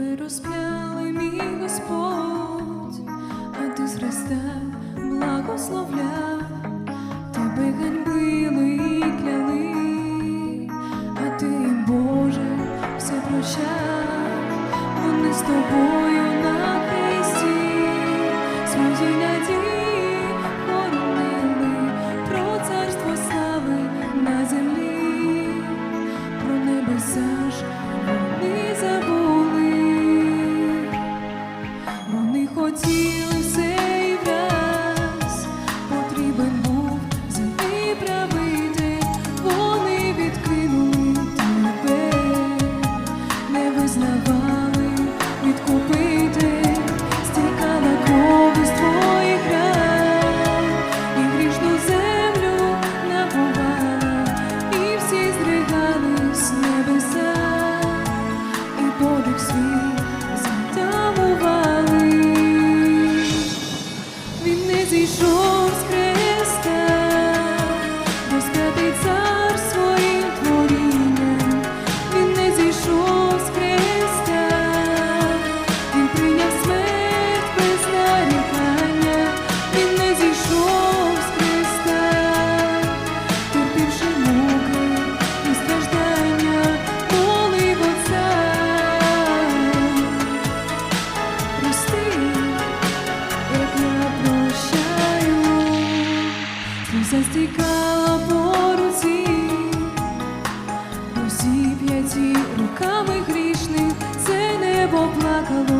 тебе розп'яли, мій Господь, а ти з Христа благословляв, тебе ганьбили і кляли, а ти, Боже, все прощав, вони з тобою на хресті свої. Все по руці, усі п'яті руками грішних, це небо плакало.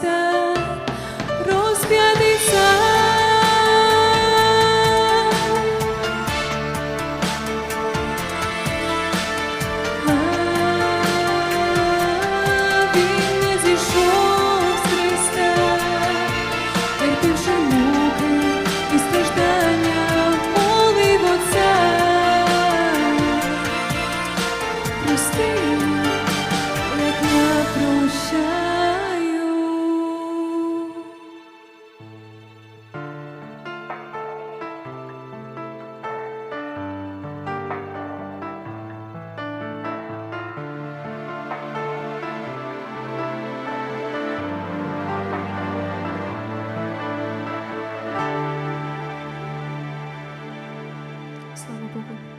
Христа, розп'ятий цар. А, Він не зійшов з Христа, терпівши муки і страждання молив Отця. Прости, як на прощання. 算了，不会。